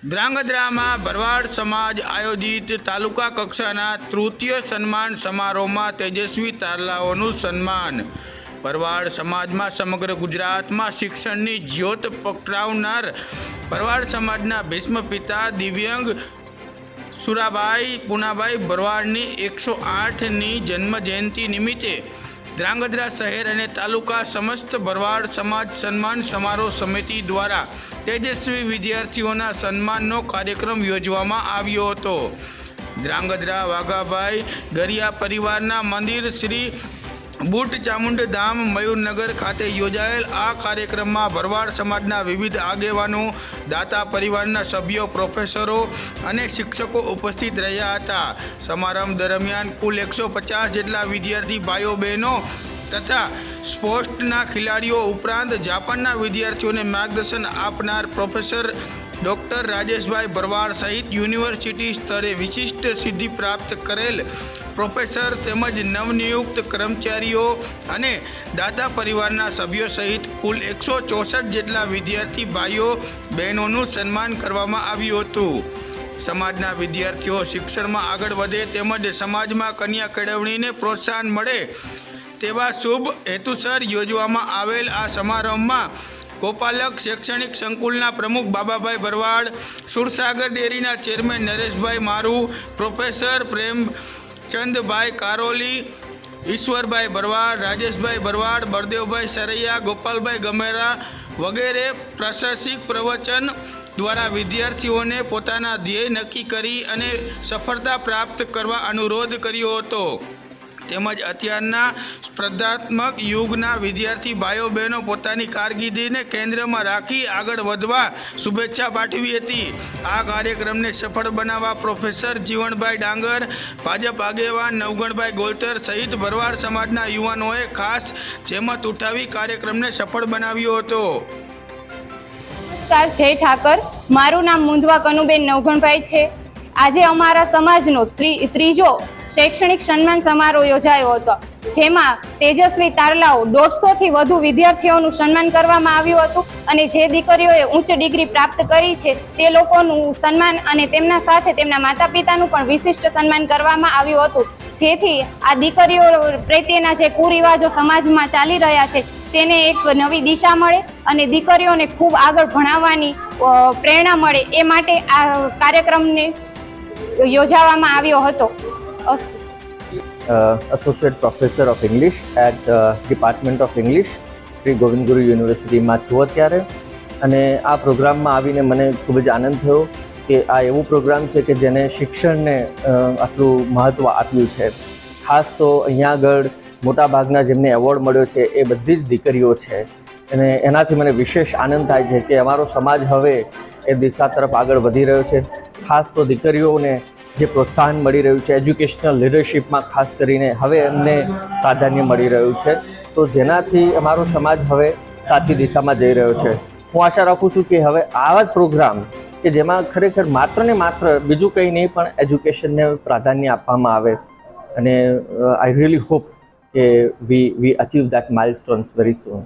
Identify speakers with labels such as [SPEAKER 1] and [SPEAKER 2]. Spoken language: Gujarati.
[SPEAKER 1] ધ્રાંગધ્રામાં ભરવાડ સમાજ આયોજિત તાલુકા કક્ષાના તૃતીય સન્માન સમારોહમાં તેજસ્વી તારલાઓનું સન્માન. ભરવાડ સમાજમાં સમગ્ર ગુજરાતમાં શિક્ષણની જ્યોત પકડાવનાર ભરવાડ સમાજના ભીષ્મ પિતા દિવ્યંગ સુરાબાઈ પુનાભાઈ ભરવાડની એકસો આઠની જન્મ જયંતિ નિમિત્તે ધ્રાંગધ્રા શહેર અને તાલુકા સમસ્ત ભરવાડ સમાજ સન્માન સમારોહ સમિતિ દ્વારા તેજસ્વી વિદ્યાર્થીઓના સન્માનનો કાર્યક્રમ યોજવામાં આવ્યો હતો. ધ્રાંગધ્રા, વાઘાભાઈ ગરિયા પરિવારના મંદિર શ્રી બુટ ચામુંડ ધામ મયુરનગર ખાતે યોજાયેલ આ કાર્યક્રમમાં ભરવાડ સમાજના વિવિધ આગેવાનો, દાતા પરિવારના સભ્યો, પ્રોફેસરો અને શિક્ષકો ઉપસ્થિત રહ્યા હતા. સમારંભ દરમિયાન કુલ એકસો પચાસ જેટલા વિદ્યાર્થી ભાઈઓ બહેનો તથા સ્પોર્ટ્સના ખેલાડીઓ ઉપરાંત જાપાનના વિદ્યાર્થીઓને માર્ગદર્શન આપનાર પ્રોફેસર ડૉક્ટર રાજેશભાઈ ભરવાડ સહિત યુનિવર્સિટી સ્તરે વિશિષ્ટ સિદ્ધિ પ્રાપ્ત કરેલ પ્રોફેસર તેમજ નવનિયુક્ત કર્મચારીઓ અને દાદા પરિવારના સભ્યો સહિત કુલ એકસો ચોસઠ જેટલા વિદ્યાર્થી ભાઈઓ, બહેનોનું સન્માન કરવામાં આવ્યું હતું. સમાજના વિદ્યાર્થીઓ શિક્ષણમાં આગળ વધે તેમજ સમાજમાં કન્યા કેળવણીને પ્રોત્સાહન મળે તેવા શુભ હેતુસર યોજવામાં આવેલ આ સમારંભમાં ગોપાલક શૈક્ષણિક સંકુલના પ્રમુખ બાબાભાઈ ભરવાડ, સુરસાગર ડેરીના ચેરમેન નરેશભાઈ મારુ, પ્રોફેસર પ્રેમચંદભાઈ કારોલી, ઈશ્વરભાઈ ભરવાડ, રાજેશભાઈ ભરવાડ, બળદેવભાઈ સરૈયા, ગોપાલભાઈ ગમેરા વગેરે પ્રશાસિક પ્રવચન દ્વારા વિદ્યાર્થીઓને પોતાના ધ્યેય નક્કી કરી અને સફળતા પ્રાપ્ત કરવા અનુરોધ કર્યો હતો. તેમજ અત્યારના સ્પર્ધાત્મક યુગના વિદ્યાર્થી ભાઈઓ બહેનો પોતાની કારકિર્દીને કેન્દ્રમાં રાખી આગળ વધવા શુભેચ્છા પાઠવી હતી. આ કાર્યક્રમને સફળ બનાવવા પ્રોફેસર જીવણભાઈ ડાંગર, ભાજપ આગેવાન નવગણભાઈ ગોલતર સહિત ભરવાડ સમાજના યુવાનોએ ખાસ જેમત ઉઠાવી કાર્યક્રમને સફળ બનાવ્યો હતો.
[SPEAKER 2] નમસ્કાર, જય ઠાકર. મારું નામ મુંદવા કનુબેન નવઘણભાઈ છે. આજે અમારા સમાજનો ત્રી- ત્રીજો શૈક્ષણિક સન્માન સમારોહ યોજાયો હતો, જેમાં તેજસ્વી તારલાઓ દોઢસોથી વધુ વિદ્યાર્થીઓનું સન્માન કરવામાં આવ્યું હતું અને જે દીકરીઓએ ઉચ્ચ ડિગ્રી પ્રાપ્ત કરી છે, તે લોકોનું સન્માન અને તેમના સાથે તેમના માતા પિતાનું પણ વિશિષ્ટ સન્માન કરવામાં આવ્યું હતું. જેથી આ દીકરીઓ પ્રત્યેના જે કુરિવાજો સમાજમાં ચાલી રહ્યા છે, તેને એક નવી દિશા મળે અને દીકરીઓને ખૂબ આગળ ભણાવવાની પ્રેરણા મળે એ માટે આ કાર્યક્રમને યોજાવામાં આવ્યો હતો.
[SPEAKER 3] Associate professor of English at department of English, Shri Govind Guru યુનિવર્સિટીમાં છું અત્યારે. અને આ પ્રોગ્રામમાં આવીને મને ખૂબ જ આનંદ થયો કે આ એવું પ્રોગ્રામ છે કે જેને શિક્ષણને આટલું મહત્ત્વ આપ્યું છે. ખાસ તો અહીંયા આગળ મોટાભાગના જેમને એવોર્ડ મળ્યો છે એ બધી જ દીકરીઓ છે. અને એનાથી મને વિશેષ આનંદ થાય છે કે અમારો સમાજ હવે એ દિશા તરફ આગળ વધી રહ્યો છે. ખાસ તો દીકરીઓને જે પ્રોત્સાહન મળી રહ્યું છે એજ્યુકેશનલ લીડરશિપમાં ખાસ કરીને હવે એમને પ્રાધાન્ય મળી રહ્યું છે. તો જેનાથી અમારો સમાજ હવે સાચી દિશામાં જઈ રહ્યો છે. હું આશા રાખું છું કે હવે આવા જ પ્રોગ્રામ કે જેમાં ખરેખર માત્ર ને માત્ર બીજું કંઈ નહીં, પણ એજ્યુકેશનને પ્રાધાન્ય આપવામાં આવે. અને આઈ રિયલી હોપ કે we we achieve that milestones very soon